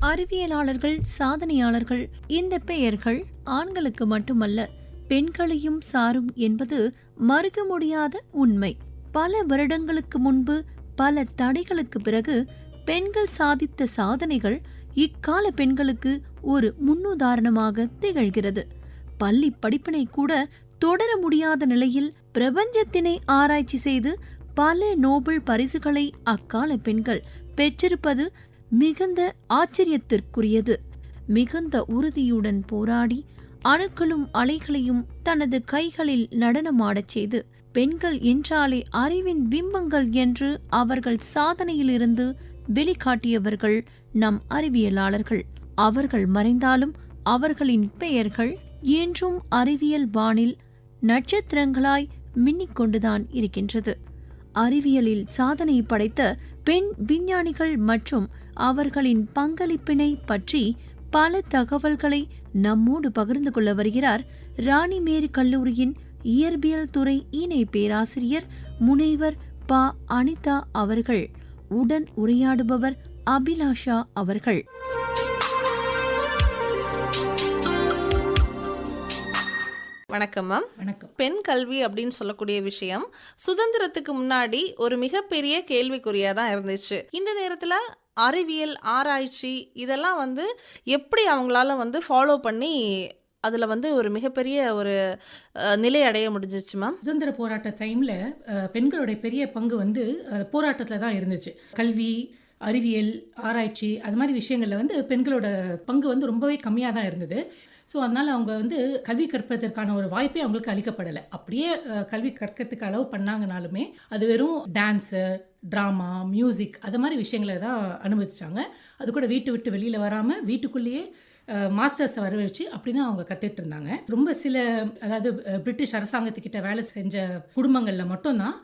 அறிவியலாளர்கள் சாதனையாளர்கள் இந்த பெயர்கள் ஆண்களுக்கு மட்டுமல்ல பெண்களையும் சாரும் என்பது மறுக்க முடியாத உண்மை. பல வருடங்களுக்கு முன்பு பல தடைகளுக்கு பிறகு பெண்கள் சாதித்த சாதனைகள் இக்கால பெண்களுக்கு ஒரு முன்னுதாரணமாக திகழ்கிறது. பள்ளி படிப்பினை கூட தொடர முடியாத நிலையில் பிரபஞ்சத்தினை ஆராய்ச்சி செய்து பல நோபல் பரிசுகளை அக்கால பெண்கள் பெற்றிருப்பது மிகுந்த ஆச்சரியத்திற்குரியது. மிகுந்த உறுதியுடன் போராடி அணுக்களும் அலைகளையும் தனது கைகளில் நடனமாடச் செய்து பெண்கள் என்றாலே அறிவின் பிம்பங்கள் என்று அவர்கள் சாதனையிலிருந்து வெளிக்காட்டியவர்கள் நம் அறிவியலாளர்கள். அவர்கள் மறைந்தாலும் அவர்களின் பெயர்கள் என்றும் அறிவியல் வானில் நட்சத்திரங்களாய் மின்னிக்கொண்டுதான் இருக்கின்றது. அறிவியலில் சாதனை படைத்த பெண் விஞ்ஞானிகள் மற்றும் அவர்களின் பங்களிப்பினை பற்றி பல தகவல்களை நம்மோடு பகிர்ந்து கொள்ள வருகிறார் ராணிமேரி கல்லூரியின் இயற்பியல் துறை இணை பேராசிரியர் முனைவர் ப. அனிதா அவர்கள். உடன் உரையாடுபவர் அபிலாஷா அவர்கள். வணக்கம் மேம். வணக்கம். பெண் கல்வி அப்படின்னு சொல்லக்கூடிய விஷயம் சுதந்திரத்துக்கு முன்னாடி ஒரு மிகப்பெரிய கேள்விக்குறியா தான் இருந்துச்சு. இந்த நேரத்துல அறிவியல் ஆராய்ச்சி இதெல்லாம் வந்து எப்படி அவங்களால வந்து ஃபாலோ பண்ணி அதுல வந்து ஒரு மிகப்பெரிய ஒரு நிலை அடைய முடிஞ்சிச்சு மேம்? சுதந்திர போராட்ட டைமில் பெண்களுடைய பெரிய பங்கு வந்து போராட்டத்தில் தான் இருந்துச்சு. கல்வி அறிவியல் ஆராய்ச்சி அது மாதிரி விஷயங்களில் வந்து பெண்களோட பங்கு வந்து ரொம்பவே கம்மியாக தான் இருந்தது. ஸோ அதனால் அவங்க வந்து கல்வி கற்பதற்கான ஒரு வாய்ப்பே அவங்களுக்கு அளிக்கப்படலை. அப்படியே கல்வி கற்கிறதுக்கு அளவு பண்ணாங்கனாலுமே அது வெறும் டான்ஸு ட்ராமா மியூசிக் அது மாதிரி விஷயங்களை தான் அனுமதிச்சாங்க. அது கூட வீட்டு விட்டு வெளியில் வராமல் வீட்டுக்குள்ளேயே மாஸ்டர்ஸை வரவழைச்சு அப்படின்னு அவங்க கற்றுட்டு இருந்தாங்க ரொம்ப சில அதாவது பிரிட்டிஷ் அரசாங்கத்துக்கிட்ட வேலை செஞ்ச குடும்பங்களில் மட்டும்தான்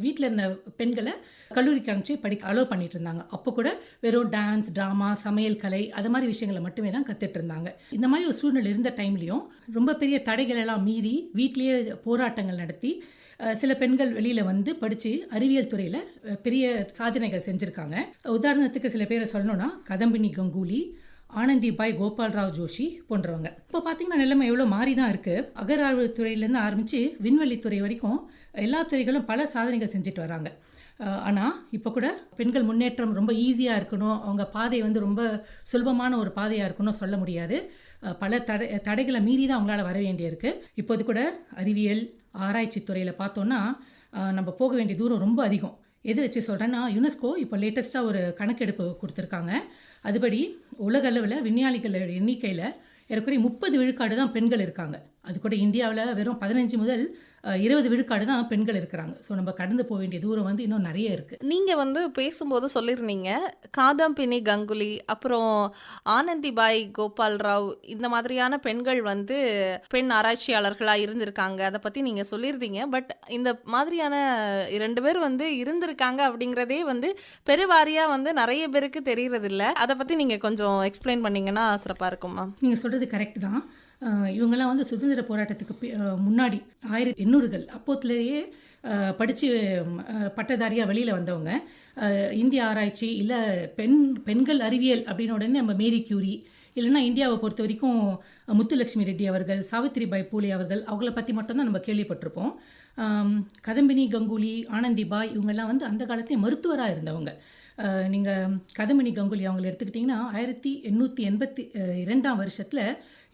வீட்டில் இருந்த பெண்களை கல்லூரிக்கு அனுப்பிச்சு படிக்க அலோவ் பண்ணிட்டு இருந்தாங்க அப்போ கூட வெறும் டான்ஸ் ட்ராமா சமையல் கலை அது மாதிரி விஷயங்களை மட்டுமே தான் கற்றுட்டு இருந்தாங்க இந்த மாதிரி ஒரு சூழ்நிலை இருந்த டைம்லையும் ரொம்ப பெரிய தடைகள் எல்லாம் மீறி வீட்லேயே போராட்டங்கள் நடத்தி சில பெண்கள் வெளியில் வந்து படித்து அறிவியல் துறையில் பெரிய சாதனைகள் செஞ்சுருக்காங்க. உதாரணத்துக்கு சில பேரை சொல்லணும்னா கதம்பினி கங்குலி ஆனந்தி பாய் கோபால்ராவ் ஜோஷி போன்றவங்க. இப்போ பார்த்தீங்கன்னா நிலைமை எவ்வளோ மாறி தான் இருக்குது அகராழ்வு துறையிலேருந்து ஆரம்பித்து விண்வெளி துறை வரைக்கும் எல்லா துறைகளும் பல சாதனைகள் செஞ்சுட்டு வராங்க. ஆனால் இப்போ கூட பெண்கள் முன்னேற்றம் ரொம்ப ஈஸியாக இருக்கணும். அவங்க பாதை வந்து ரொம்ப சுலபமான ஒரு பாதையாக இருக்கணும் சொல்ல முடியாது. பல தடை தடைகளை மீறி தான் அவங்களால வர வேண்டியிருக்கு. இப்போது கூட அறிவியல் ஆராய்ச்சி துறையில் பார்த்தோன்னா நம்ம போக வேண்டிய தூரம் ரொம்ப அதிகம். எது வச்சு சொல்கிறேன்னா யுனெஸ்கோ இப்போ லேட்டஸ்ட்டாக ஒரு கணக்கெடுப்பு கொடுத்துருக்காங்க. அதுபடி உலகளவில் விஞ்ஞானிகள் எண்ணிக்கையில் ஏறக்குறைய முப்பது விழுக்காடு தான் பெண்கள் இருக்காங்க. அது கூட இந்தியாவில் வெறும் பதினஞ்சு முதல் இருபது விழுக்காடு தான் பெண்கள் இருக்கிறாங்க. ஸோ நம்ம கடந்து போக வேண்டிய தூரம் வந்து இன்னும் நிறைய இருக்குது நீங்க வந்து பேசும்போது சொல்லியிருந்தீங்க காதம்பினி கங்குலி அப்புறம் ஆனந்திபாய் கோபால் ராவ் இந்த மாதிரியான பெண்கள் வந்து பெண் ஆராய்ச்சியாளர்களா இருந்திருக்காங்க. அதை பத்தி நீங்க சொல்லியிருந்தீங்க பட் இந்த மாதிரியான இரண்டு பேர் வந்து இருந்திருக்காங்க அப்படிங்கிறதே வந்து பெருவாரியா வந்து நிறைய பேருக்கு தெரியறது இல்ல அதை பத்தி நீங்க கொஞ்சம் எக்ஸ்பிளைன் பண்ணீங்கன்னா சிறப்பா இருக்கும் மேம். நீங்கள் சொல்கிறது கரெக்ட் தான். இவங்கெல்லாம் வந்து சுதந்திர போராட்டத்துக்கு பி- முன்னாடி ஆயிரத்தி எண்ணூறுகள் அப்போத்துலேயே படித்து பட்டதாரியாக வெளியில் வந்தவங்க. இந்திய ஆராய்ச்சி இல்லை பெண் பெண்கள் அறிவியல் அப்படின்னு உடனே நம்ம மேரி கியூரி இல்லைன்னா இந்தியாவை பொறுத்த வரைக்கும் முத்துலட்சுமி ரெட்டி அவர்கள் சாவித்திரிபாய் பூலே அவர்கள் அவங்கள பற்றி மட்டும்தான் நம்ம கேள்விப்பட்டிருப்போம். கதம்பினி கங்குலி ஆனந்திபாய் இவங்கெல்லாம் வந்து அந்த காலத்திலே மருத்துவராக இருந்தவங்க. நீங்கள் கதமணி கங்குலி அவங்களை எடுத்துக்கிட்டிங்கன்னா ஆயிரத்தி எண்ணூற்றி எண்பத்தி இரண்டாம் வருஷத்தில்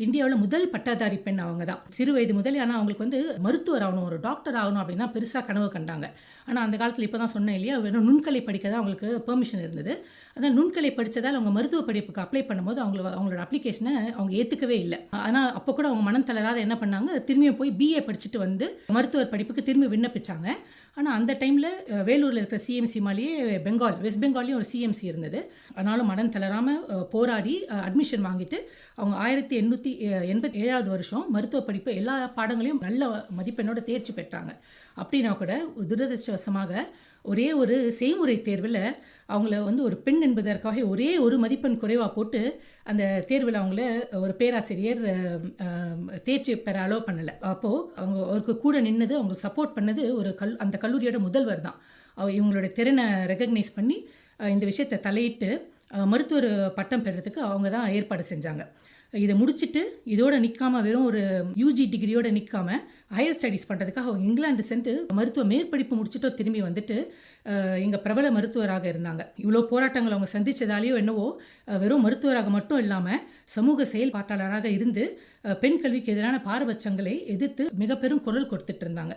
இந்தியாவில் முதல் பட்டாதாரி பெண் அவங்க தான். சிறு வயது முதல் ஆனால் அவங்களுக்கு வந்து மருத்துவர் ஆகணும் ஒரு டாக்டர் ஆகணும் அப்படின்னா பெருசாக கனவு கண்டாங்க. ஆனால் அந்த காலத்தில் இப்போ தான் சொன்னேன் இல்லையா வெறும் நுண்கலை படிக்க தான் அவங்களுக்கு பெர்மிஷன் இருந்தது. அதான் நுண்கலை படித்ததால் அவங்க மருத்துவ படிப்புக்கு அப்ளை பண்ணும்போது அவங்கள அவங்களோட அப்ளிகேஷனை அவங்க ஏற்றுக்கவே இல்லை. ஆனால் அப்போ கூட அவங்க மனம் தளராத என்ன பண்ணாங்க திரும்பியும் போய் பிஏ படிச்சுட்டு வந்து மருத்துவர் படிப்புக்கு திரும்பி விண்ணப்பிச்சாங்க. ஆனால் அந்த டைமில் வேலூரில் இருக்கிற சிஎம்சி மாலேயே பெங்கால் வெஸ்ட் பெங்கால்லையும் ஒரு சிஎம்சி இருந்தது. ஆனாலும் மனம் தளராமல் போராடி அட்மிஷன் வாங்கிட்டு அவங்க ஆயிரத்தி எண்ணூற்றி எண்பத்தி ஏழாவது வருஷம் மருத்துவ படிப்பு எல்லா பாடங்களையும் நல்ல மதிப்பெண்ணோட தேர்ச்சி பெற்றாங்க. அப்படின்னா கூட துரதிருஷ்டவசமாக ஒரே ஒரு செய்முறை தேர்வில் அவங்கள வந்து ஒரு பெண் என்பதற்காக ஒரே ஒரு மதிப்பெண் குறைவாக போட்டு அந்த தேர்வில் அவங்கள ஒரு பேராசிரியர் தேர்ச்சி பெற அலோவ் பண்ணலை. அப்போது அவங்க அவருக்கு கூட நின்னது அவங்களுக்கு சப்போர்ட் பண்ணது ஒரு கல் அந்த கல்லூரியோட முதல்வர் தான். அவ இவங்களோட திறனை ரெக்கக்னைஸ் பண்ணி இந்த விஷயத்தை தலையிட்டு மருத்துவர் பட்டம் பெறுறதுக்கு அவங்க தான் ஏற்பாடு செஞ்சாங்க. இதை முடிச்சுட்டு இதோட நிற்காம வெறும் ஒரு யூஜி டிகிரியோட நிற்காம ஹையர் ஸ்டடீஸ் பண்ணுறதுக்காக அவங்க இங்கிலாந்து சென்று மருத்துவ மேற்படிப்பு முடிச்சுட்டோ திரும்பி வந்துட்டு இங்கே பிரபல மருத்துவராக இருந்தாங்க. இவ்வளோ போராட்டங்கள் அவங்க சந்தித்ததாலேயோ என்னவோ வெறும் மருத்துவராக மட்டும் இல்லாமல் சமூக செயல்பாட்டாளராக இருந்து பெண் கல்விக்கு எதிரான பாரபட்சங்களை எதிர்த்து மிக பெரும் குரல் கொடுத்துட்டு இருந்தாங்க.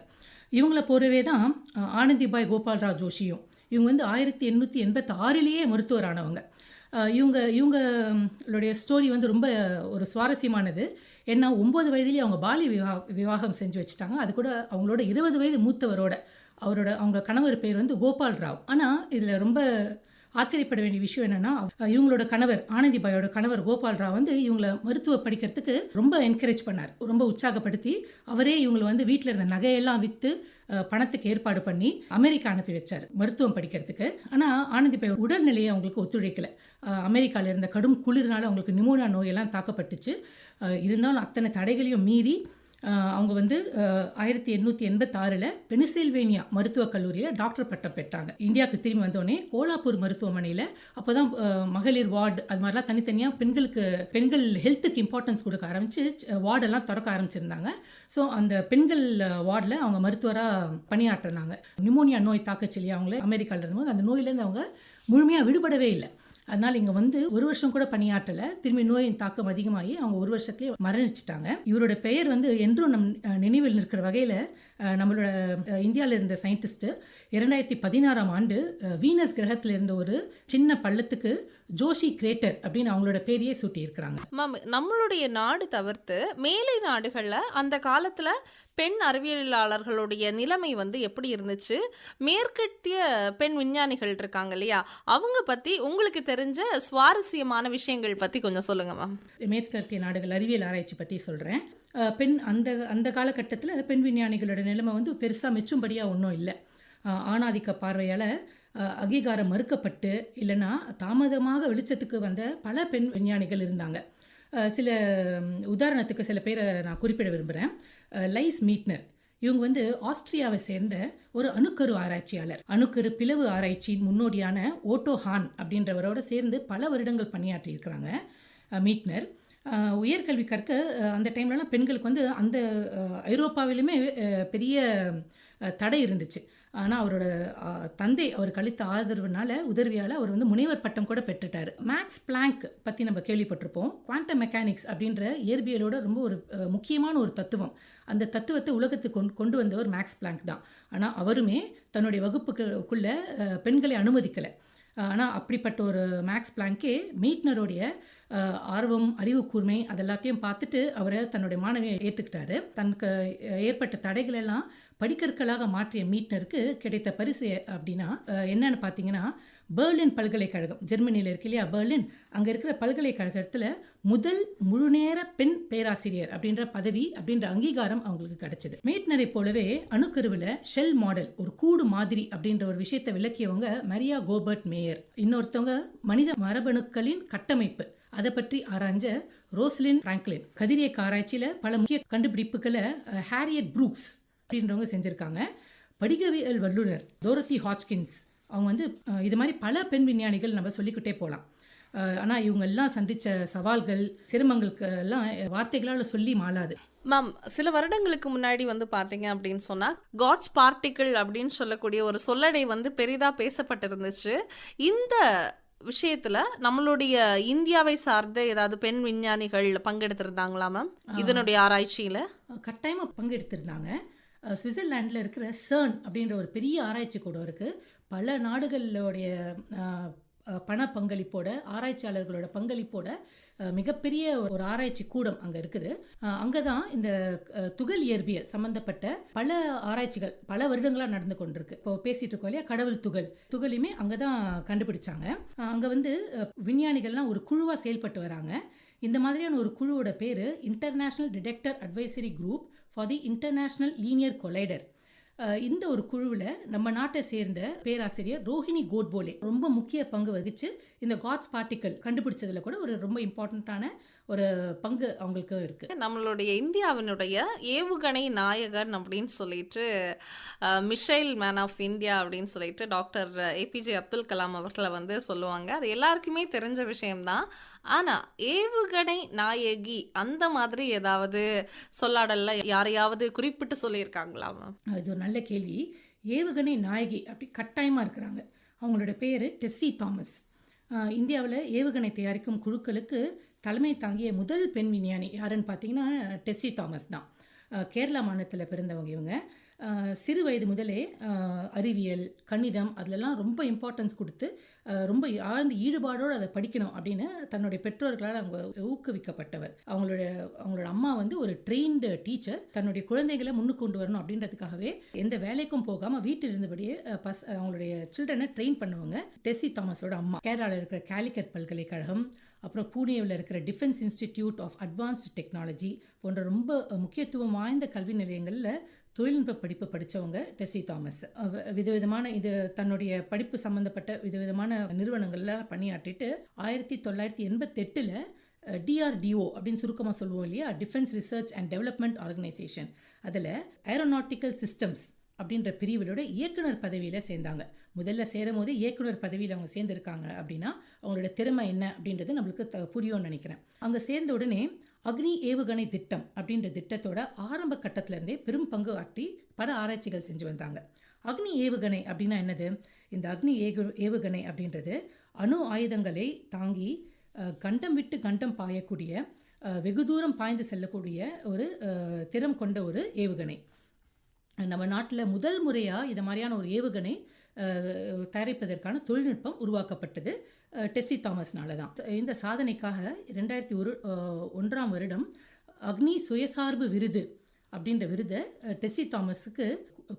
இவங்கள போலவே தான் ஆனந்திபாய் கோபால்ராவ் ஜோஷியும். இவங்க வந்து ஆயிரத்தி எண்ணூற்றி எண்பத்தி ஆறிலேயே மருத்துவரானவங்க. இவங்க இவங்களுடைய ஸ்டோரி வந்து ரொம்ப ஒரு சுவாரஸ்யமானது. ஏன்னா ஒம்பது வயதுலேயே அவங்க பாலி விவா விவாகம் செஞ்சு வச்சுட்டாங்க. அது கூட அவங்களோட இருபது வயது மூத்தவரோட அவரோட அவங்க கணவர் பேர் வந்து கோபால் ராவ். ஆனால் இதில் ரொம்ப ஆச்சரியப்பட வேண்டிய விஷயம் என்னென்னா இவங்களோட கணவர் ஆனந்திபாயோட கணவர் கோபால் ராவ் வந்து இவங்களை மருத்துவ படிக்கிறதுக்கு ரொம்ப என்கரேஜ் பண்ணார். ரொம்ப உற்சாகப்படுத்தி அவரே இவங்களை வந்து வீட்டில் இருந்த நகையெல்லாம் விற்று பணத்துக்கு ஏற்பாடு பண்ணி அமெரிக்கா அனுப்பி வச்சார் மருத்துவம் படிக்கிறதுக்கு. ஆனால் ஆனந்திபாய் உடல்நிலையை அவங்களுக்கு ஒத்துழைக்கல. அமெரிக்காவில் இருந்த கடும் குளிர்னால அவங்களுக்கு நிமோனியா நோயெல்லாம் தாக்கப்பட்டுச்சு. இருந்தாலும் அத்தனை தடைகளையும் மீறி அவங்க வந்து ஆயிரத்தி எண்ணூற்றி எண்பத்தாறில் பெனிசில்வேனியா மருத்துவக் கல்லூரியில் டாக்டர் பட்டம் பெற்றாங்க. இந்தியாவுக்கு திரும்பி வந்தோடனே கோலாப்பூர் மருத்துவமனையில் அப்போ தான் மகளிர் வார்டு அது மாதிரிலாம் தனித்தனியாக பெண்களுக்கு பெண்கள் ஹெல்த்துக்கு இம்பார்ட்டன்ஸ் கொடுக்க ஆரம்பிச்சு வார்டெல்லாம் திறக்க ஆரம்பிச்சிருந்தாங்க. ஸோ அந்த பெண்கள் வார்டில் அவங்க மருத்துவராக பணியாற்றினாங்க. நிமோனியா நோய் தாக்கச்சொல்லி அவங்களே அமெரிக்காவில் இருந்தபோது அந்த நோயிலேருந்து அவங்க முழுமையாக விடுபடவே இல்லை. அதனால் இங்கே வந்து ஒரு வருஷம் கூட பணியாற்றலை. திரும்பி நோயின் தாக்கம் அதிகமாகி அவங்க ஒரு வருஷத்துலேயே மரணிச்சிட்டாங்க. இவரோட பெயர் வந்து என்றும் நம் நினைவில் நிற்கிற வகையில் நம்மளோட இந்தியாவில் இருந்த சயின்டிஸ்ட்டு இரண்டாயிரத்தி பதினாறாம் ஆண்டு வீனஸ் கிரகத்தில் இருந்த ஒரு சின்ன பள்ளத்துக்கு ஜோஷி கிரேட்டர் அப்படின்னு அவங்களோட பேரையே சூட்டியிருக்கிறாங்க. மேம் நம்மளுடைய நாடு தவிர்த்து மேலை நாடுகள்ல அந்த காலத்துல பெண் அறிவியலாளர்களுடைய நிலைமை வந்து எப்படி இருந்துச்சு? மேற்கத்திய பெண் விஞ்ஞானிகள் இருக்காங்க இல்லையா? அவங்க பத்தி உங்களுக்கு தெரிஞ்ச சுவாரஸ்யமான விஷயங்கள் பத்தி கொஞ்சம் சொல்லுங்க மேம். மேற்கத்திய நாடுகள் அறிவியல் ஆராய்ச்சி பற்றி சொல்கிறேன் பெண் அந்த அந்த காலகட்டத்தில் பெண் விஞ்ஞானிகளோட நிலைமை வந்து பெருசாக மெச்சும்படியாக ஒன்றும் இல்லை. ஆணாதிக்க பார்வையால் அங்கீகாரம் மறுக்கப்பட்டு இல்லைன்னா தாமதமாக வெளிச்சத்துக்கு வந்த பல பெண் விஞ்ஞானிகள் இருந்தாங்க. சில உதாரணத்துக்கு சில பேரை நான் குறிப்பிட விரும்புகிறேன் லைஸ் மீட்னர். இவங்க வந்து ஆஸ்திரியாவை சேர்ந்த ஒரு அணுக்கரு ஆராய்ச்சியாளர். அணுக்கரு பிளவு ஆராய்ச்சியின் முன்னோடியான ஓட்டோ ஹான் அப்படின்றவரோட சேர்ந்து பல வருடங்கள் பணியாற்றி இருக்கிறாங்க மீட்னர். உயர்கல்வி கற்க அந்த டைம்லலாம் பெண்களுக்கு வந்து அந்த ஐரோப்பாவிலுமே பெரிய தடை இருந்துச்சு. ஆனால் அவரோட தந்தை அவருக்கு அளித்த ஆதரவுனால உதவியால் அவர் வந்து முனைவர் பட்டம் கூட பெற்றுட்டார். மேக்ஸ் பிளாங்க் பற்றி நம்ம கேள்விப்பட்டிருப்போம். குவாண்டம் மெக்கானிக்ஸ் அப்படின்ற இயற்பியலோட ரொம்ப ஒரு முக்கியமான ஒரு தத்துவம். அந்த தத்துவத்தை உலகத்துக்கு கொண்டு கொண்டு வந்தவர் மேக்ஸ் பிளாங்க் தான். ஆனால் அவருமே தன்னுடைய வகுப்புக்குள்ளே பெண்களை அனுமதிக்கலை. ஆனால் அப்படிப்பட்ட ஒரு மேக்ஸ் பிளாங்கே மீட்னருடைய ஆர்வம் அறிவு கூர்மை அதெல்லாத்தையும் பார்த்துட்டு அவரை தன்னுடைய மாணவியை ஏற்றுக்கிட்டாரு தனக்கு ஏற்பட்ட தடைகள் எல்லாம் படிக்கற்களாக மாற்றிய மீட்னருக்கு கிடைத்த பரிசு அப்படின்னா என்னன்னு பார்த்தீங்கன்னா பெர்லின் பல்கலைக்கழகம் ஜெர்மனியில் இருக்கு இல்லையா? பெர்லின். அங்கே இருக்கிற பல்கலைக்கழகத்தில் முதல் முழுநேர பெண் பேராசிரியர் அப்படின்ற பதவி அப்படின்ற அங்கீகாரம் அவங்களுக்கு கிடைச்சது. மீட்னரை போலவே அணுக்கருவில் ஷெல் மாடல் ஒரு கூடு மாதிரி அப்படின்ற ஒரு விஷயத்தை விளக்கியவங்க மரியா கோபர்ட் மேயர். இன்னொருத்தவங்க மனித மரபணுக்களின் கட்டமைப்பு. அதை பற்றி ஆராய்ஞ்ச ரோஸ்லின் பிராங்க்லின். கதிரியக்க ஆராய்ச்சியில் பல முக்கிய கண்டுபிடிப்புகளை ஹாரியட் ப்ரூக்ஸ் அப்படின்றவங்க செஞ்சுருக்காங்க. படிகவியல் வல்லுனர் டோரத்தி ஹாட்கின்ஸ் அவங்க வந்து இது மாதிரி பல பெண் விஞ்ஞானிகள் நம்ம சொல்லிக்கிட்டே போகலாம் ஆனால் இவங்க எல்லாம் சந்தித்த சவால்கள் சிரமங்களுக்கு எல்லாம் வார்த்தைகளால் சொல்லி மாளாது. மேம் சில வருடங்களுக்கு முன்னாடி வந்து பாத்தீங்க அப்படின்னு சொன்னா காட்ஸ் பார்ட்டிக்கிள் அப்படின்னு சொல்லக்கூடிய ஒரு சொல்லடை வந்து பெரிதா பேசப்பட்டிருந்துச்சு. இந்த விஷயத்துல நம்மளுடைய இந்தியாவை சார்ந்த ஏதாவது பெண் விஞ்ஞானிகள் பங்கெடுத்திருந்தாங்களா மேம்? இதனுடைய ஆராய்ச்சியில? கட்டாயமாக பங்கெடுத்திருந்தாங்க. சுவிட்சர்லாண்டில் இருக்கிற சர்ன் அப்படின்ற ஒரு பெரிய ஆராய்ச்சி கூடம் இருக்குது பல நாடுகளுடைய பண பங்களிப்போட ஆராய்ச்சியாளர்களோட பங்களிப்போட மிகப்பெரிய ஒரு ஆராய்ச்சி கூடம் அங்கே இருக்குது. அங்கே தான் இந்த துகள் இயற்பியல் சம்மந்தப்பட்ட பல ஆராய்ச்சிகள் பல வருடங்களாக நடந்து கொண்டிருக்கு. இப்போ பேசிட்டு இருக்கோம் இல்லையா? கடவுள் துகள். துகளையுமே அங்கே தான் கண்டுபிடிச்சாங்க அங்கே வந்து விஞ்ஞானிகள்லாம் ஒரு குழுவாக செயல்பட்டு வராங்க. இந்த மாதிரியான ஒரு குழுவோட பேர் international detector advisory group for the international linear collider இந்த ஒரு குழுவில் நம்ம நாட்டை சேர்ந்த பேராசிரியர் ரோஹிணி கோட்போலே ரொம்ப முக்கிய பங்கு வகித்து இந்த காட்ஸ் பார்ட்டிக்கல் கண்டுபிடிச்சதில் கூட ஒரு ரொம்ப இம்பார்ட்டண்ட்டான ஒரு பங்கு அவங்களுக்கு இருக்கு. நம்மளுடைய இந்தியாவினுடைய ஏவுகணை நாயகன் அப்படின்னு சொல்லிட்டு மிஷைல் மேன் ஆஃப் இந்தியா அப்படின்னு சொல்லிட்டு டாக்டர் ஏபிஜே அப்துல் கலாம் அவர்களை வந்து சொல்லுவாங்க. அது எல்லாருக்குமே தெரிஞ்ச விஷயம்தான். ஆனா ஏவுகணை நாயகி அந்த மாதிரி ஏதாவது சொல்லாடல்ல யாரையாவது குறிப்பிட்டு சொல்லியிருக்காங்களா மேம்? இது ஒரு நல்ல கேள்வி. ஏவுகணை நாயகி அப்படி கட்டாயமாக இருக்கிறாங்க. அவங்களோட பேர் டெஸ்ஸி தாமஸ். இந்தியாவில் ஏவுகணை தயாரிக்கும் குழுக்களுக்கு தலைமை தாங்கிய முதல் பெண் விஞ்ஞானி யாருன்னு பார்த்தீங்கன்னா டெஸ்ஸி தாமஸ் தான். கேரளா மாநிலத்தில் பிறந்தவங்க இவங்க. சிறு வயது முதலே அறிவியல் கணிதம் அதிலெல்லாம் ரொம்ப இம்பார்ட்டன்ஸ் கொடுத்து ரொம்ப ஆழ்ந்த ஈடுபாடோடு அதை படிக்கணும் அப்படின்னு தன்னுடைய பெற்றோர்களால் அவங்க ஊக்குவிக்கப்பட்டவர். அவங்களோட அவங்களோட அம்மா வந்து ஒரு ட்ரெயின்டு டீச்சர் தன்னுடைய குழந்தைகளை முன்னுக்கு கொண்டு வரணும் அப்படின்றதுக்காகவே எந்த வேலைக்கும் போகாமல் வீட்டில் இருந்தபடியே பஸ் அவங்களுடைய சில்ட்ரனை ட்ரெயின் பண்ணுவாங்க டெஸ்ஸி தாமஸோட அம்மா. கேரளாவில் இருக்கிற கேலிக்கட் பல்கலைக்கழகம் அப்புறம் பூனேவில் இருக்கிற defence institute of advanced technology போன்ற ரொம்ப முக்கியத்துவம் வாய்ந்த கல்வி நிலையங்களில் தொழில்நுட்ப படிப்பு படித்தவங்க டெசி தாமஸ் விதவிதமான இது தன்னுடைய படிப்பு சம்மந்தப்பட்ட விதவிதமான நிறுவனங்கள்லாம் பணியாற்றிட்டு ஆயிரத்தி தொள்ளாயிரத்தி எண்பத்தெட்டில் டிஆர்டிஓ அப்படின்னு சுருக்கமாக சொல்லுவோம் இல்லையா? Defence research and development organization அதில் ஏரோநாட்டிக்கல் சிஸ்டம்ஸ் அப்படின்ற பிரிவிலோட இயக்குனர் பதவியில் சேர்ந்தாங்க. முதல்ல சேரும் போது இயக்குனர் பதவியில் அவங்க சேர்ந்திருக்காங்க அப்படின்னா அவங்களோட திறமை என்ன அப்படின்றது நம்மளுக்கு த புரியும்னு நினைக்கிறேன். அங்கே சேர்ந்த உடனே அக்னி ஏவுகணை திட்டம் அப்படின்ற திட்டத்தோட ஆரம்ப கட்டத்திலேருந்தே பெரும் பங்கு ஆற்றி பல ஆராய்ச்சிகள் செஞ்சு வந்தாங்க. அக்னி ஏவுகணை அப்படின்னா என்னது? இந்த அக்னி ஏகு ஏவுகணை அப்படின்றது அணு ஆயுதங்களை தாங்கி கண்டம் விட்டு கண்டம் பாயக்கூடிய வெகு தூரம் பாய்ந்து செல்லக்கூடிய ஒரு திறம் கொண்ட ஒரு ஏவுகணை. நம்ம நாட்டில் முதல் முறையாக இது மாதிரியான ஒரு ஏவுகணை தயாரிப்பதற்கான தொழில்நுட்பம் உருவாக்கப்பட்டது டெஸ்ஸி தாமஸ்னால தான் இந்த சாதனைக்காக ரெண்டாயிரத்தி ஒரு ஒன்றாம் வருடம் அக்னி சுயசார்பு விருது அப்படின்ற விருதை டெஸ்ஸி தாமஸுக்கு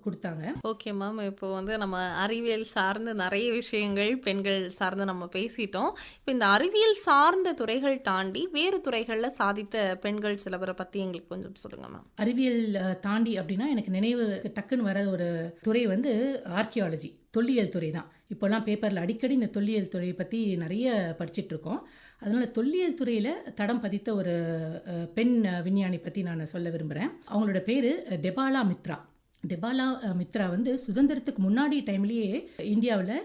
கொடுத்தாங்க. ஓகே மேம் இப்போ வந்து நம்ம அறிவியல் சார்ந்த நிறைய விஷயங்கள் பெண்கள் சார்ந்து நம்ம பேசிட்டோம். இப்போ இந்த அறிவியல் சார்ந்த துறைகள் தாண்டி வேறு துறைகளில் சாதித்த பெண்கள் சில பேரை பற்றி எங்களுக்கு கொஞ்சம் சொல்லுங்க மேம் அறிவியல் தாண்டி அப்படின்னா எனக்கு நினைவு டக்குன்னு வர ஒரு துறை வந்து ஆர்கியாலஜி தொல்லியல் துறை தான். இப்போல்லாம் பேப்பரில் அடிக்கடி இந்த தொல்லியல் துறையை பற்றி நிறைய படிச்சிட்டு இருக்கோம். அதனால் தொல்லியல் துறையில் தடம் பதித்த ஒரு பெண் விஞ்ஞானி பற்றி நான் சொல்ல விரும்புகிறேன் அவங்களோட பேர் டெபாலா மித்ரா. திபாலா மித்ரா வந்து சுதந்திரத்துக்கு முன்னாடி டைம்லேயே இந்தியாவில்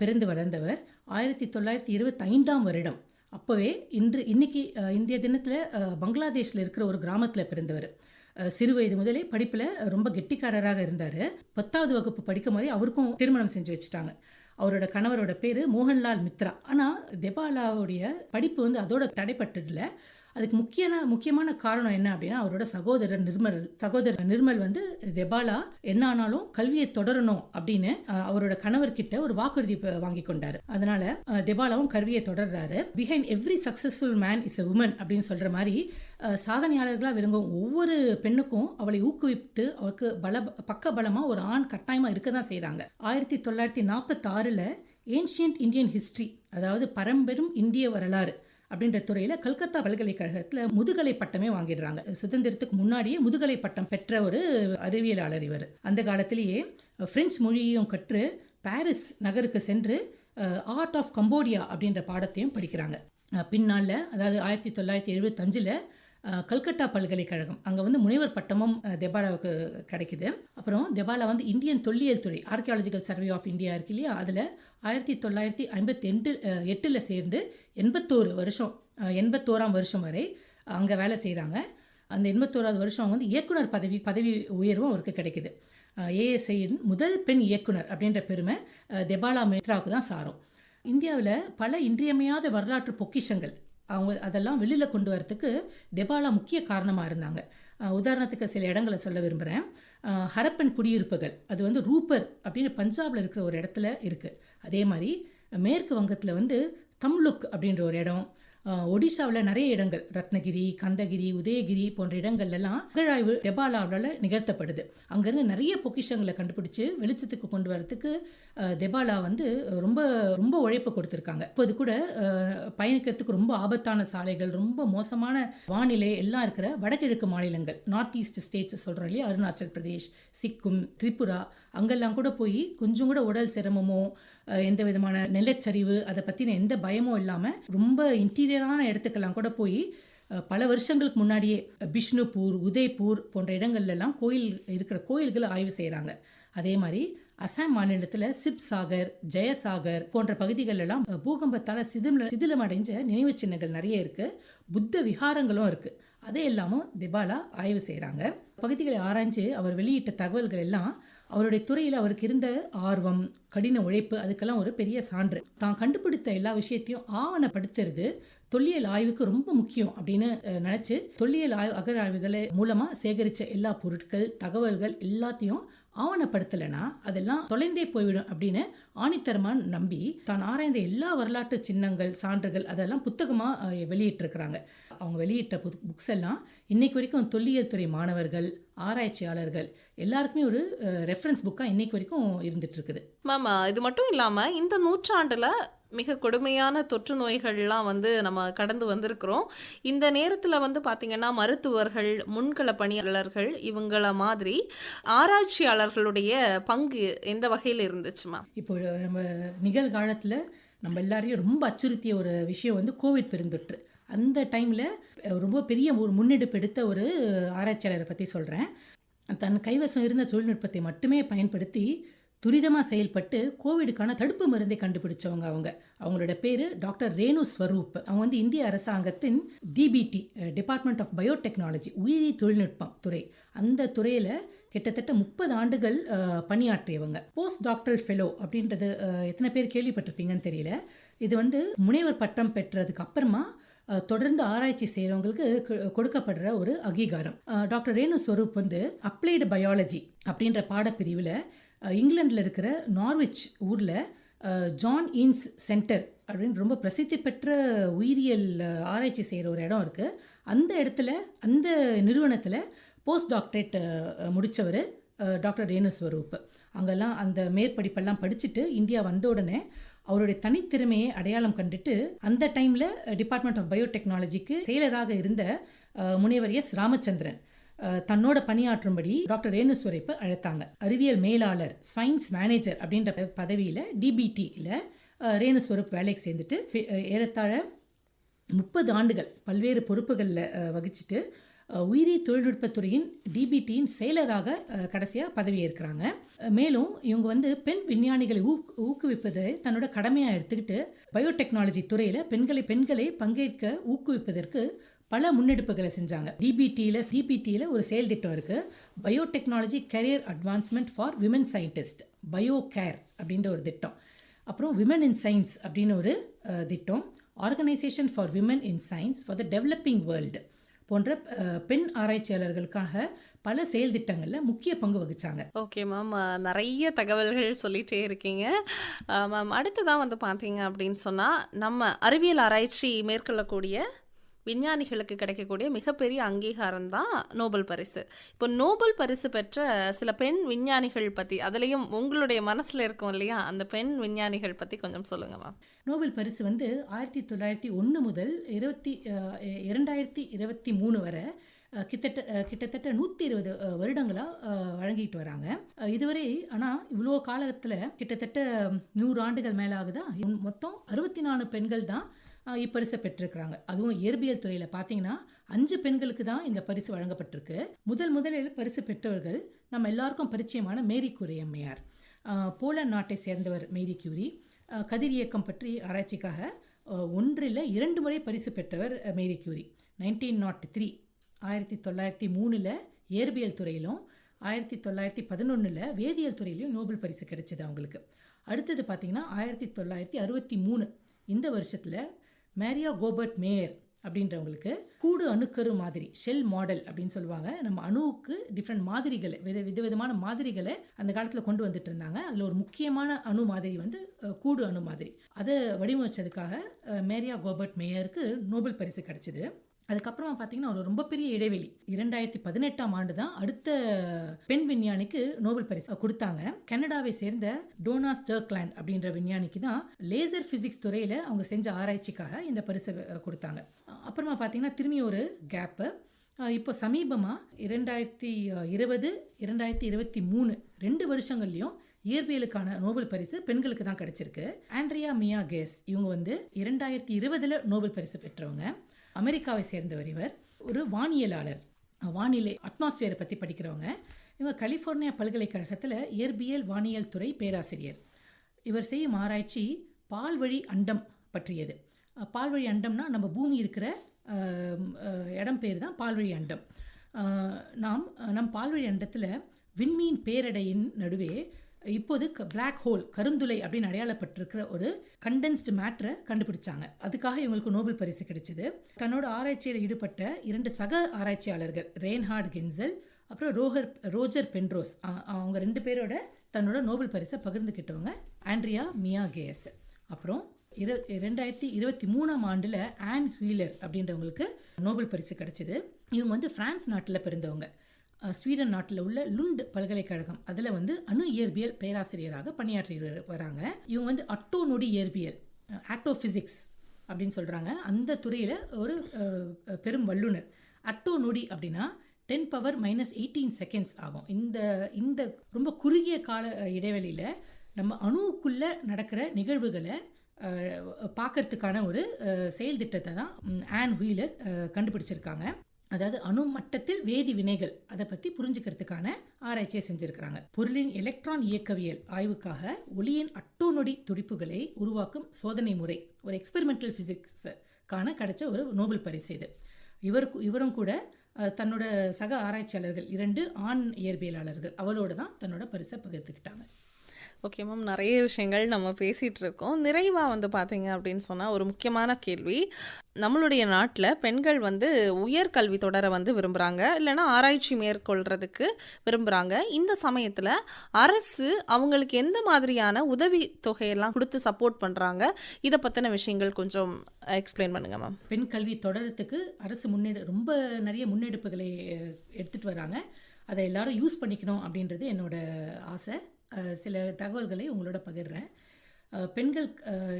பிறந்து வளர்ந்தவர். ஆயிரத்தி தொள்ளாயிரத்தி இருபத்தி ஐந்தாம் வருடம். அப்போவே இன்று இன்னைக்கு இந்திய தினத்தில் பங்களாதேஷில் இருக்கிற ஒரு கிராமத்தில் பிறந்தவர். சிறுவயது சிறு வயது முதலே படிப்பில் ரொம்ப கெட்டிக்காரராக இருந்தார். பத்தாவது வகுப்பு படிக்கும் போதே அவருக்கும் திருமணம் செஞ்சு வச்சுட்டாங்க. அவரோட கணவரோட பேர் மோகன்லால் மித்ரா. ஆனால் தெபாலாவுடைய படிப்பு வந்து அதோட தடைப்பட்டதில்ல. அதுக்கு முக்கியமான முக்கியமான காரணம் என்ன அப்படின்னா அவரோட சகோதரர் நிர்மல் சகோதரர் நிர்மல் வந்து தெபாலா என்ன ஆனாலும் கல்வியை தொடரணும் அப்படின்னு அவரோட அவரோட கணவர்கிட்ட ஒரு வாக்குறுதி வாங்கி கொண்டாரு. அதனால தெபாலாவும் கல்வியை தொடர்றாரு. Behind every successful man is a woman அப்படின்னு சொல்ற மாதிரி சாதனையாளர்களாக விளங்கும் ஒவ்வொரு பெண்ணுக்கும் அவளை ஊக்குவித்து அவளுக்கு பல பக்க பலமாக ஒரு ஆண் கட்டாயமாக இருக்க தான் செய்கிறாங்க ஆயிரத்தி தொள்ளாயிரத்தி நாற்பத்தாறில் ஏன்ஷியன்ட் இந்தியன் ஹிஸ்ட்ரி அதாவது பரம்பெரும் இந்திய வரலாறு அப்படின்ற துறையில் கல்கத்தா பல்கலைக்கழகத்தில் முதுகலை பட்டமே வாங்கிடுறாங்க. சுதந்திரத்துக்கு முன்னாடியே முதுகலை பட்டம் பெற்ற ஒரு அறிவியலாளர் இவர். அந்த காலத்திலேயே பிரெஞ்சு மொழியையும் கற்று பாரிஸ் நகருக்கு சென்று ஆர்ட் ஆஃப் கம்போடியா அப்படின்ற பாடத்தையும் படிக்கிறாங்க. பின்னால் பின்னால அதாவது ஆயிரத்தி தொள்ளாயிரத்தி எழுபத்தஞ்சில் கல்கட்டா பல்கலைக்கழகம். அங்கே வந்து முனைவர் பட்டமும் தெபாலாவுக்கு கிடைக்குது. அப்புறம் தெபாலா வந்து இந்தியன் தொல்லியல் துறை ஆர்கியாலஜிக்கல் சர்வே ஆஃப் இந்தியா இருக்கு இல்லையா? அதில் ஆயிரத்தி தொள்ளாயிரத்தி ஐம்பத்தி எட்டு எட்டில் சேர்ந்து எண்பத்தோரு வருஷம் எண்பத்தோராம் வருஷம் வரை அங்கே வேலை செய்கிறாங்க அந்த எண்பத்தோராவது வருஷம் அவங்க வந்து இயக்குனர் பதவி பதவி உயர்வும் அவருக்கு கிடைக்குது. ஏஎஸ்ஐயின் முதல் பெண் இயக்குனர் அப்படின்ற பெருமை தெபாலா மேத்ராவுக்கு தான் சாரும். இந்தியாவில் பல இன்றியமையாத வரலாற்று பொக்கிஷங்கள் அவங்க அதெல்லாம் வெளியில் கொண்டு வரத்துக்கு தெபாலா முக்கிய காரணமாக இருந்தாங்க. உதாரணத்துக்கு சில இடங்களை சொல்ல விரும்புகிறேன் ஹரப்பன் குடியிருப்புகள் அது வந்து ரூப்பர் அப்படின்னு பஞ்சாபில் இருக்கிற ஒரு இடத்துல இருக்குது அதே மாதிரி மேற்கு வங்கத்தில் வந்து தம்லுக் அப்படின்ற ஒரு இடம் ஒடிசாவில் நிறைய இடங்கள். ரத்னகிரி கந்தகிரி உதயகிரி போன்ற இடங்கள்லாம் அகழாய்வு தெபாலாவில் நிகழ்த்தப்படுது. அங்கேருந்து நிறைய பொக்கிஷங்களை கண்டுபிடிச்சு வெளிச்சத்துக்கு கொண்டு வரத்துக்கு தெபாலா வந்து ரொம்ப ரொம்ப உழைப்பு கொடுத்துருக்காங்க. இப்போது கூட பயணிக்கிறதுக்கு ரொம்ப ஆபத்தான சாலைகள் ரொம்ப மோசமான வானிலை எல்லாம் இருக்கிற வடகிழக்கு மாநிலங்கள். நார்த் ஈஸ்ட் ஸ்டேட்ஸ் சொல்கிறோம் இல்லையா? அருணாச்சல் பிரதேஷ் சிக்கிம் திரிபுரா அங்கெல்லாம் கூட போய் கொஞ்சம் கூட உடல் சிரமமோ எந்த விதமான நிலச்சரிவு அதை பற்றின எந்த பயமும் இல்லாமல் ரொம்ப இன்டீரியரான இடத்துக்கெல்லாம் கூட போய் பல வருஷங்களுக்கு முன்னாடியே பிஷ்ணுபூர் உதய்பூர் போன்ற இடங்கள்லாம் கோயில் இருக்கிற கோயில்களை ஆய்வு செய்கிறாங்க அதே மாதிரி அசாம் மாநிலத்தில் சிப் சாகர் ஜெயசாகர் போன்ற பகுதிகள் எல்லாம் பூகம்பத்தால் சிதில சிதிலமடைஞ்ச நினைவு சின்னங்கள் நிறைய இருக்குது புத்த விகாரங்களும் இருக்குது அதையெல்லாமும் திபாலா ஆய்வு செய்கிறாங்க பகுதிகளை ஆராய்ஞ்சு அவர் வெளியிட்ட தகவல்கள் எல்லாம் அவருடைய துறையில் அவருக்கு இருந்த ஆர்வம் கடின உழைப்பு அதுக்கெல்லாம் ஒரு பெரிய சான்று. தான் கண்டுபிடித்த எல்லா விஷயத்தையும் ஆவணப்படுத்துறது தொல்லியல் ஆய்வுக்கு ரொம்ப முக்கியம் அப்படின்னு நினச்சி தொல்லியல் ஆய்வு அகராய்வுகளை மூலமாக சேகரித்த எல்லா பொருட்கள் தகவல்கள் எல்லாத்தையும் ஆவணப்படுத்தலைன்னா அதெல்லாம் தொலைந்தே போய்விடும் அப்படின்னு ஆணித்தரமா நம்பி தான் ஆராய்ந்த எல்லா வரலாற்று சின்னங்கள் சான்றுகள் அதெல்லாம் புத்தகமாக வெளியிட்டிருக்கிறாங்க. அவங்க வெளியிட்ட புக்ஸ் எல்லாம் இன்னைக்கு வரைக்கும் தொல்லியல் துறை மாணவர்கள் ஆராய்ச்சியாளர்கள். எல்லாருக்குமே ஒரு ரெஃபரன்ஸ் புக்காக இன்னைக்கு வரைக்கும் இருந்துட்டு இருக்குது மேம் இது மட்டும் இல்லாம இந்த நூற்றாண்டுல மிக கொடுமையான தொற்று நோய்கள்லாம் வந்து நம்ம கடந்து வந்திருக்கிறோம். இந்த நேரத்தில் வந்து பார்த்திங்கன்னா மருத்துவர்கள் முன்கள பணியாளர்கள் இவங்கள மாதிரி ஆராய்ச்சியாளர்களுடைய பங்கு எந்த வகையில் இருந்துச்சு மேம்? இப்போ நம்ம நிகழ்காலத்தில் நம்ம எல்லாரையும் ரொம்ப அச்சுறுத்திய ஒரு விஷயம் வந்து கோவிட் பெருந்தொற்று. அந்த டைமில் ரொம்ப பெரிய ஒரு முன்னெடுப்பு எடுத்த ஒரு ஆராய்ச்சியாளரை பற்றி சொல்கிறேன் தன் கைவசம் இருந்த தொழில்நுட்பத்தை மட்டுமே பயன்படுத்தி துரிதமாக செயல்பட்டு கோவிடுக்கான தடுப்பு மருந்தை கண்டுபிடிச்சவங்க அவங்க. அவங்களோட பேர் டாக்டர் ரேணு ஸ்வரூப். அவங்க வந்து இந்திய அரசாங்கத்தின் டிபிடி டிபார்ட்மெண்ட் ஆஃப் பயோடெக்னாலஜி உயிரி தொழில்நுட்பம் துறை. அந்த துறையில் கிட்டத்தட்ட முப்பது ஆண்டுகள் பணியாற்றியவங்க. போஸ்ட் டாக்டர் ஃபெலோ அப்படின்றது எத்தனை பேர் கேள்விப்பட்டிருப்பீங்கன்னு தெரியல. இது வந்து முனைவர் பட்டம் பெற்றதுக்கு அப்புறமா தொடர்ந்து ஆராய்ச்சி செய்கிறவங்களுக்கு கொடுக்கப்படுற ஒரு அங்கீகாரம். டாக்டர் ரேணு ஸ்வரூப் வந்து அப்ளைடு பயாலஜி அப்படின்ற பாடப்பிரிவில் இங்கிலாண்டில் இருக்கிற நார்விச் ஊரில் ஜான் ஈன்ஸ் சென்டர் அப்படின்னு ரொம்ப பிரசித்தி பெற்ற உயிரியல் ஆராய்ச்சி செய்கிற ஒரு இடம் இருக்குது அந்த இடத்துல அந்த நிறுவனத்தில் போஸ்ட் டாக்டரேட் முடித்தவர் டாக்டர் ரேணு ஸ்வரூப் அங்கெல்லாம் அந்த மேற்படிப்பெல்லாம் படிச்சுட்டு இந்தியா வந்த உடனே அவருடைய தனித்திறமையை அடையாளம் கண்டுட்டு அந்த டைமில் டிபார்ட்மெண்ட் ஆஃப் பயோடெக்னாலஜிக்கு செயலராக இருந்த முனைவர் எஸ். ராமச்சந்திரன் தன்னோட பணியாற்றும்படி டாக்டர் ரேணு ஸ்வரூப்பை அழைத்தாங்க. அறிவியல் மேலாளர் சயின்ஸ் மேனேஜர் அப்படின்ற பதவியில் டிபிடியில் ரேணுஸ்வரூப் வேலைக்கு சேர்ந்துட்டு ஏறத்தாழ முப்பது ஆண்டுகள் பல்வேறு பொறுப்புகளில் வகிச்சுட்டு உயிரி தொழில்நுட்பத்துறையின் டிபிடியின் செயலராக கடைசியாக பதவியேற்கிறாங்க. மேலும் இவங்க வந்து பெண் விஞ்ஞானிகளை ஊக் ஊக்குவிப்பதை தன்னோட கடமையாக எடுத்துக்கிட்டு பயோடெக்னாலஜி துறையில் பெண்களை பெண்களை பங்கேற்க ஊக்குவிப்பதற்கு பல முன்னெடுப்புகளை செஞ்சாங்க. டிபிடியில் சிபிடியில் ஒரு செயல் திட்டம் இருக்குது biotechnology career advancement for women scientist bio care அப்படின்ற ஒரு திட்டம். அப்புறம் விமன் இன் சயின்ஸ் அப்படின்னு ஒரு திட்டம். Organization for women in science for the developing world. போன்ற பெண் ஆராய்ச்சியாளர்களுக்காக பல செயல் திட்டங்களில் முக்கிய பங்கு வகிச்சாங்க. Okay ma'am. நிறைய தகவல்கள் சொல்லிகிட்டே இருக்கீங்க. மேம் அடுத்ததான் வந்து பார்த்தீங்க அப்படின்னு சொன்னால் நம்ம அறிவியல் ஆராய்ச்சி மேற்கொள்ளக்கூடிய விஞ்ஞானிகளுக்கு கிடைக்கக்கூடிய மிகப்பெரிய அங்கீகாரம் தான் நோபல் பரிசு. இப்போ நோபல் பரிசு பெற்ற சில பெண் விஞ்ஞானிகள் பற்றி அதுலேயும் உங்களுடைய மனசில் இருக்கும் இல்லையா? அந்த பெண் விஞ்ஞானிகள் பற்றி கொஞ்சம் சொல்லுங்க மேம் நோபல் பரிசு வந்து ஆயிரத்தி தொள்ளாயிரத்தி ஒன்று முதல் இருபத்தி இரண்டாயிரத்தி இருபத்தி மூணு வரை கிட்டத்தட்ட கிட்டத்தட்ட நூற்றி இருபது வருடங்களாக வழங்கிட்டு வராங்க. இதுவரை ஆனால் இவ்வளோ காலத்தில் கிட்டத்தட்ட நூறு ஆண்டுகள் மேலே ஆகுதா மொத்தம் அறுபத்தி நாலு பெண்கள் தான் இப்பரிசை பெற்றிருக்கிறாங்க. அதுவும் இயற்பியல் துறையில் பார்த்தீங்கன்னா அஞ்சு பெண்களுக்கு தான் இந்த பரிசு வழங்கப்பட்டிருக்கு. முதல் முதலில் பரிசு பெற்றவர்கள் நம்ம எல்லாருக்கும் பரிச்சயமான மேரி குரி அம்மையார். போலண்ட் நாட்டை சேர்ந்தவர் மேரி கியூரி. கதிர் இயக்கம் பற்றி ஆராய்ச்சிக்காக ஒன்றில் இரண்டு முறை பரிசு பெற்றவர் Marie Curie. Nineteen nought three ஆயிரத்தி தொள்ளாயிரத்தி மூணில் இயற்பியல் துறையிலும் ஆயிரத்தி தொள்ளாயிரத்தி பதினொன்றில் வேதியியல் துறையிலையும் நோபல் பரிசு கிடைச்சிது அவங்களுக்கு. அடுத்தது பார்த்தீங்கன்னா ஆயிரத்தி தொள்ளாயிரத்தி அறுபத்தி மூணு இந்த வருஷத்தில் மேரியா கோபர்ட் மேயர் அப்படின்றவங்களுக்கு கூடு அணுக்கரு மாதிரி ஷெல் மாடல் அப்படின்னு சொல்லுவாங்க. நம்ம அணுவுக்கு டிஃப்ரெண்ட் மாதிரிகளை வித விதவிதமான மாதிரிகளை அந்த காலத்தில் கொண்டு வந்துட்டு இருந்தாங்க அதில் ஒரு முக்கியமான அணு மாதிரி வந்து கூடு அணு மாதிரி. அதை வடிவமைச்சதுக்காக மேரியா கோபர்ட் மேயருக்கு நோபல் பரிசு கிடைச்சிது. அதுக்கப்புறமா பார்த்தீங்கன்னா ஒரு ரொம்ப பெரிய இடைவெளி. இரண்டாயிரத்தி பதினெட்டாம் ஆண்டு தான் அடுத்த பெண் விஞ்ஞானிக்கு நோபல் பரிசு கொடுத்தாங்க. கனடாவை சேர்ந்த டோனா ஸ்டர்க்லாண்ட் அப்படின்ற விஞ்ஞானிக்கு தான் லேசர் பிசிக்ஸ் துறையில் அவங்க செஞ்ச ஆராய்ச்சிக்காக இந்த பரிசை கொடுத்தாங்க. அப்புறமா பார்த்தீங்கன்னா திரும்பி ஒரு கேப்பு இப்போ சமீபமாக இரண்டாயிரத்தி இருபது இரண்டாயிரத்தி இருபத்தி மூணு ரெண்டு வருஷங்கள்லையும் இயற்பியலுக்கான நோபல் பரிசு பெண்களுக்கு தான் கிடைச்சிருக்கு. ஆண்ட்ரியா மியா கேஸ் இவங்க வந்து இரண்டாயிரத்தி இருபதுல நோபல் பரிசு பெற்றவங்க. அமெரிக்காவை சேர்ந்தவர் இவர். ஒரு வானியலாளர். வானிலை அட்மாஸ்பியரை பற்றி படிக்கிறவங்க. இவங்க கலிஃபோர்னியா பல்கலைக்கழகத்தில் இயற்பியல் வானியல் துறை பேராசிரியர். இவர் செய்யும் ஆராய்ச்சி பால்வழி அண்டம் பற்றியது. பால்வழி அண்டம்னா நம்ம பூமி இருக்கிற இடம் பேர் தான் பால்வழி அண்டம். நாம் நம் பால்வழி அண்டத்தில் விண்மீன் பேரடையின் நடுவே இப்போது பிளாக் ஹோல் கருந்துளை அப்படின்னு அடையாளப்பட்டிருக்கிற ஒரு கண்டென்ஸ்டு மேட்ரை கண்டுபிடிச்சாங்க. அதுக்காக இவங்களுக்கு நோபல் பரிசு கிடைச்சது. தன்னோட ஆராய்ச்சியில் ஈடுபட்ட இரண்டு சக ஆராய்ச்சியாளர்கள் ரேன்ஹார்ட் கென்சல் அப்புறம் ரோஹர் ரோஜர் பென்ரோஸ் அவங்க ரெண்டு பேரோட தன்னோட நோபல் பரிசை பகிர்ந்துக்கிட்டவங்க ஆண்ட்ரியா மியா கேஸ் அப்புறம் இரு ரெண்டாயிரத்தி இருபத்தி மூணாம் ஆண்டில் ஆன் ஹீலர் அப்படின்றவங்களுக்கு நோபல் பரிசு கிடைச்சிது. இவங்க வந்து பிரான்ஸ் நாட்டில் பிறந்தவங்க. ஸ்வீடன் நாட்டில் உள்ள லுண்ட் பல்கலைக்கழகம். அதில் வந்து அணு இயற்பியல் பேராசிரியராக பணியாற்றி வராங்க. இவங்க வந்து அட்டோ நொடி இயற்பியல் ஆட்டோ ஃபிசிக்ஸ் அப்படின்னு சொல்கிறாங்க அந்த துறையில் ஒரு பெரும் வல்லுனர் அட்டோ நொடி அப்படின்னா ten power minus eighteen seconds ஆகும். இந்த இந்த ரொம்ப குறுகிய கால இடைவெளியில் நம்ம அணுவுக்குள்ளே நடக்கிற நிகழ்வுகளை பார்க்கறதுக்கான ஒரு செயல் திட்டத்தை தான் ஆன் வீலர் கண்டுபிடிச்சிருக்காங்க. அதாவது அணு மட்டத்தில் வேதி வினைகள் அதை பற்றி புரிஞ்சுக்கிறதுக்கான ஆராய்ச்சியை செஞ்சுருக்கிறாங்க. பொருளின் எலக்ட்ரான் இயக்கவியல் ஆய்வுக்காக ஒளியின் அட்டோநொடி துடிப்புகளை உருவாக்கும் சோதனை முறை ஒரு எக்ஸ்பெரிமெண்டல் ஃபிசிக்ஸுக்கான கிடைச்ச ஒரு நோபல் பரிசு இது. இவருக்கு இவரும் கூட தன்னோட சக ஆராய்ச்சியாளர்கள் இரண்டு ஆண் இயற்பியலாளர்கள் அவளோட தான் தன்னோட பரிசை பகிர்ந்துக்கிட்டாங்க. ஓகே மேம் நிறைய விஷயங்கள் நம்ம பேசிகிட்டு இருக்கோம் நிறைவாக வந்து பார்த்தீங்க அப்படின்னு சொன்னால் ஒரு முக்கியமான கேள்வி. நம்மளுடைய நாட்டில் பெண்கள் வந்து உயர்கல்வி தொடர வந்து விரும்புகிறாங்க இல்லைன்னா ஆராய்ச்சி மேற்கொள்கிறதுக்கு விரும்புகிறாங்க இந்த சமயத்தில் அரசு அவங்களுக்கு எந்த மாதிரியான உதவி தொகையெல்லாம் கொடுத்து சப்போர்ட் பண்ணுறாங்க இதை பற்றின விஷயங்கள் கொஞ்சம் எக்ஸ்பிளைன் பண்ணுங்கள் மேம். பெண் கல்வி தொடரத்துக்கு அரசு முன்னெடு ரொம்ப நிறைய முன்னெடுப்புகளை எடுத்துகிட்டு எடுத்துட்டு வராங்க. அதை எல்லாரும் யூஸ் பண்ணிக்கணும் அப்படின்றது என்னோட ஆசை. சில தகவல்களை உங்களோட பகிர்றேன். பெண்கள்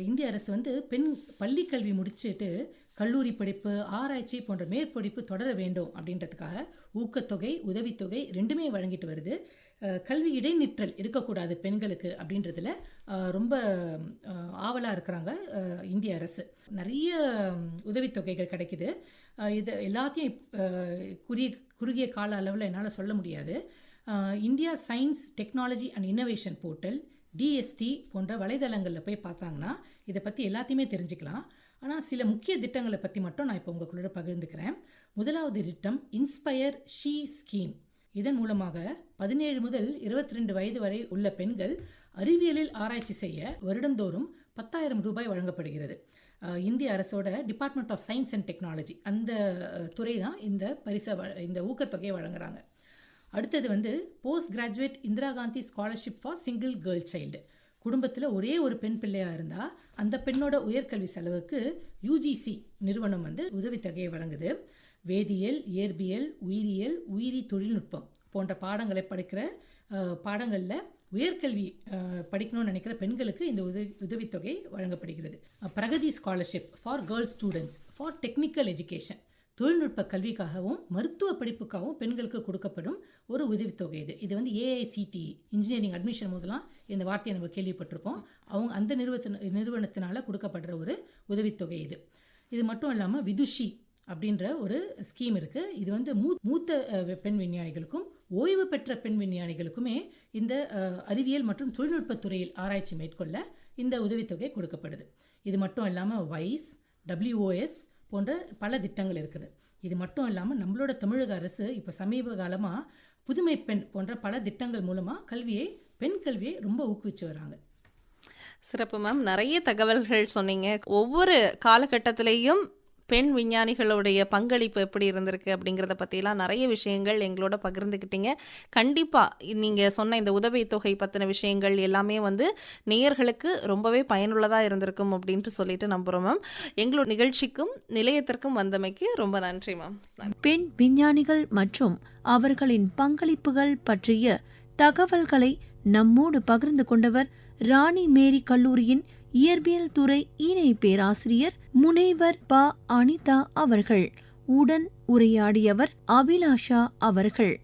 இந்திய அரசு வந்து பெண் பள்ளி கல்வி முடிச்சுட்டு கல்லூரி படிப்பு ஆராய்ச்சி போன்ற மேற்படிப்பு தொடர வேண்டும் அப்படின்றதுக்காக ஊக்கத்தொகை உதவித்தொகை ரெண்டுமே வழங்கிட்டு வருது. கல்வி இடைநிற்றல் இருக்கக்கூடாது பெண்களுக்கு அப்படின்றதுல ரொம்ப ஆவலாக இருக்கிறாங்க இந்திய அரசு. நிறைய உதவித்தொகைகள் கிடைக்குது. இது எல்லாத்தையும் குறுகிய குறுகிய கால அளவில் என்னால் சொல்ல முடியாது. India science technology and innovation portal DST போன்ற வலைதளங்களில் போய் பார்த்தாங்கன்னா இதை பற்றி எல்லாத்தையுமே தெரிஞ்சுக்கலாம். ஆனால் சில முக்கிய திட்டங்களை பற்றி மட்டும் நான் இப்போ உங்களுக்குள்ள பகிர்ந்துக்கிறேன். முதலாவது திட்டம் இன்ஸ்பயர் ஷீ ஸ்கீம் இதன் மூலமாக பதினேழு முதல் இருபத்தி ரெண்டு வயது வரை உள்ள பெண்கள் அறிவியலில் ஆராய்ச்சி செய்ய வருடந்தோறும் பத்தாயிரம் ரூபாய் வழங்கப்படுகிறது. இந்திய அரசோட department of science and technology அந்த துறை தான் இந்த பரிசை வ- இந்த ஊக்கத்தொகையை வழங்குறாங்க. அடுத்தது வந்து post graduate Indira Gandhi scholarship for single girl child குடும்பத்தில் ஒரே ஒரு பெண் பிள்ளையாக இருந்தால் அந்த பெண்ணோட உயர்கல்வி செலவுக்கு யூஜிசி நிறுவனம் வந்து உதவித்தொகையை வழங்குது. வேதியியல் இயற்பியல் உயிரியல் உயிரி தொழில்நுட்பம் போன்ற பாடங்களை படிக்கிற பாடங்களில் உயர்கல்வி படிக்கணும்னு நினைக்கிற பெண்களுக்கு இந்த உதவி உதவித்தொகை வழங்கப்படுகிறது. Pragati scholarship for girls students for technical education தொழில்நுட்ப கல்விக்காகவும் மருத்துவ படிப்புக்காகவும் பெண்களுக்கு கொடுக்கப்படும் ஒரு உதவித்தொகை இது. இது வந்து ஏஐசிடி இன்ஜினியரிங் அட்மிஷன் போதெல்லாம் இந்த வார்த்தையை நம்ம கேள்விப்பட்டிருப்போம். அவங்க அந்த நிறுவனத்தின நிறுவனத்தினால் கொடுக்கப்படுற ஒரு உதவித்தொகை இது. இது மட்டும் இல்லாமல் விதுஷி அப்படின்ற ஒரு ஸ்கீம் இருக்குது இது வந்து மூ மூத்த பெண் விஞ்ஞானிகளுக்கும் ஓய்வு பெற்ற பெண் விஞ்ஞானிகளுக்குமே இந்த அறிவியல் மற்றும் தொழில்நுட்பத்துறையில் ஆராய்ச்சி மேற்கொள்ள இந்த உதவித்தொகை கொடுக்கப்படுது. இது மட்டும் இல்லாமல் வைஸ் டபிள்யூஓஎஸ் போன்ற பல திட்டங்கள் இருக்குது. இது மட்டும் இல்லாமல் நம்மளோட தமிழக அரசு இப்போ சமீப காலமாக புதுமை பெண் போன்ற பல திட்டங்கள் மூலமாக கல்வியை பெண் கல்வியை ரொம்ப ஊக்குவிச்சு வராங்க. சிறப்பு மேம். நிறைய தகவல்கள் சொன்னீங்க. ஒவ்வொரு காலகட்டத்திலையும் பெண் விஞ்ஞானிகளுடைய பங்களிப்பு எப்படி இருந்திருக்கு அப்படிங்கிறத பற்றிலாம் நிறைய விஷயங்கள் எங்களோட பகிர்ந்துக்கிட்டீங்க கண்டிப்பாக நீங்கள் சொன்ன இந்த உதவித்தொகை பற்றின விஷயங்கள் எல்லாமே வந்து நேயர்களுக்கு ரொம்பவே பயனுள்ளதாக இருந்திருக்கும் அப்படின்ட்டு சொல்லிட்டு நம்புகிறோம் மேம். எங்களோட நிகழ்ச்சிக்கும் நிலையத்திற்கும் வந்தமைக்கு ரொம்ப நன்றி மேம். பெண் விஞ்ஞானிகள் மற்றும் அவர்களின் பங்களிப்புகள் பற்றிய தகவல்களை நம்மோடு பகிர்ந்து கொண்டவர் ராணி மேரி கல்லூரியின் இயற்பியல் துறை இணை பேராசிரியர் முனைவர் ப. அனிதா அவர்கள். உடன் உரையாடியவர் அபிலாஷா அவர்கள்.